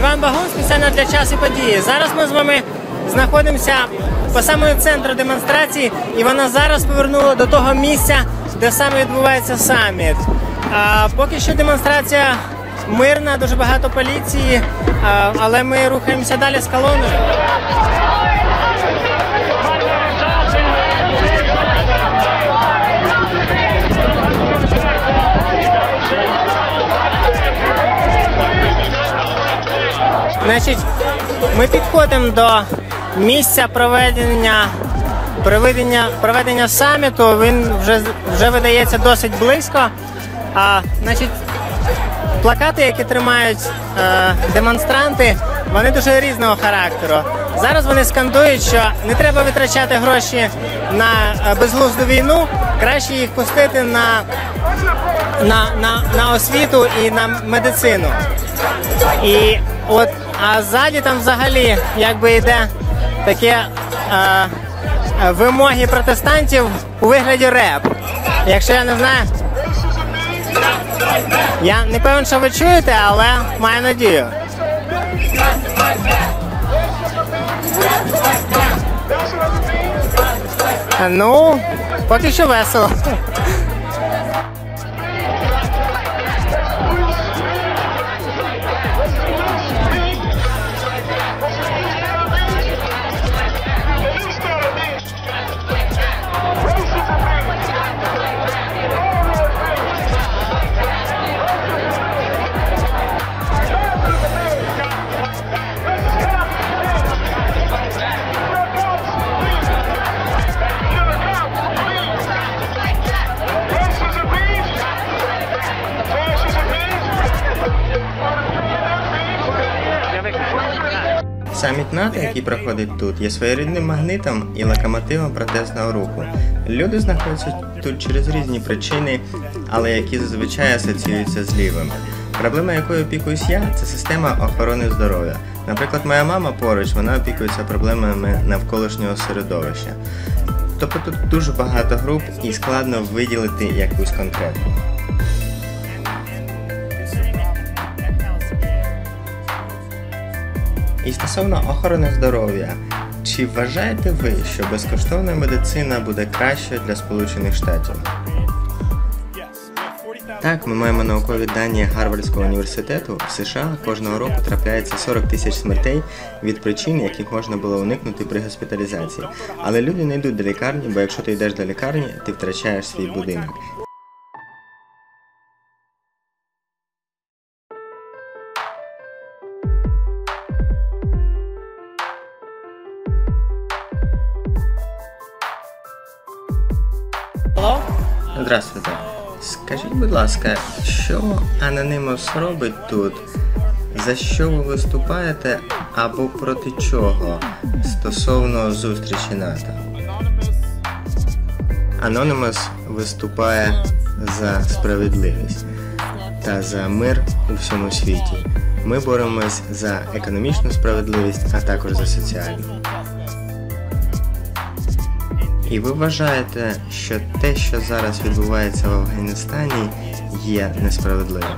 Іван Багун спеціально для часу події. Зараз ми з вами знаходимося по самому центру демонстрації, і вона зараз повернула до того місця, де саме відбувається саміт. А, поки що демонстрація мирна, дуже багато поліції, а, але ми рухаємося далі з колоною. Значить, ми підходимо до місця проведення проведення, проведення саміту. Він вже вже видається досить близько. А, значить, плакати, які тримають е, демонстранти, вони дуже різного характеру. Зараз вони скандують, що не треба витрачати гроші на е, безглузду війну, краще їх пустити на, на, на, на освіту і на медицину. І от, а ззаді там взагалі якби йде таке е, е, вимоги протестантів у вигляді реп. Якщо я не знаю. Я не певен, що ви чуєте, але маю надію. Ну, поки що весело. Саміт НАТО, який проходить тут, є своєрідним магнитом і локомотивом протестного руху. Люди знаходяться тут через різні причини, але які зазвичай асоціюються з лівими. Проблема, якою опікуюсь я, це система охорони здоров'я. Наприклад, моя мама поруч, вона опікується проблемами навколишнього середовища. Тобто тут дуже багато груп і складно виділити якусь конкретну. І стосовно охорони здоров'я, чи вважаєте ви, що безкоштовна медицина буде кращою для Сполучених Штатів? Так, ми маємо наукові дані Гарвардського університету. В США кожного року трапляється 40 тисяч смертей від причин, яких можна було уникнути при госпіталізації. Але люди не йдуть до лікарні, бо якщо ти йдеш до лікарні, ти втрачаєш свій будинок. Здравствуйте. Скажіть, будь ласка, що Анонімус робить тут? За що ви виступаєте або проти чого стосовно зустрічі НАТО? Anonymous виступає за справедливість та за мир у всьому світі. Ми боремось за економічну справедливість, а також за соціальну. І ви вважаєте, що те, що зараз відбувається в Афганістані, є несправедливим?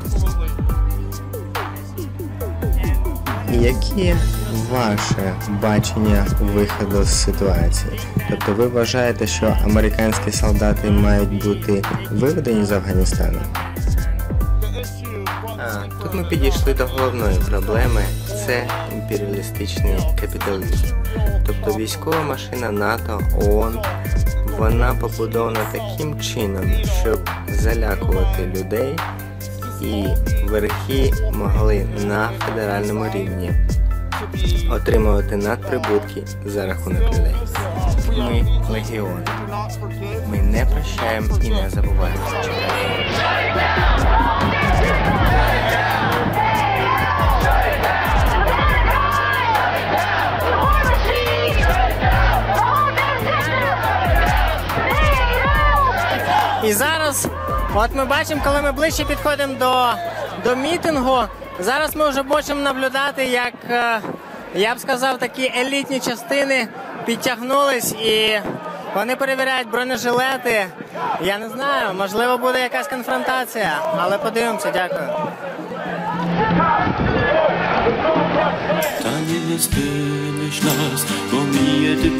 І Яке ваше бачення виходу з ситуації? Тобто ви вважаєте, що американські солдати мають бути виведені з Афганістану? А, тут ми підійшли до головної проблеми це імперіалістичний капіталізм. Тобто військова машина НАТО, ООН, вона побудована таким чином, щоб залякувати людей, і верхи могли на федеральному рівні отримувати надприбутки за рахунок людей. Ми легіон. Ми не прощаємо і не забуваємо. Чекаємо. От ми бачимо, коли ми ближче підходимо до, до мітингу, зараз ми вже можемо наблюдати, як е, я б сказав, такі елітні частини підтягнулись і вони перевіряють бронежилети. Я не знаю, можливо, буде якась конфронтація, але подивимося, дякую. не спиниш нас, поміяти.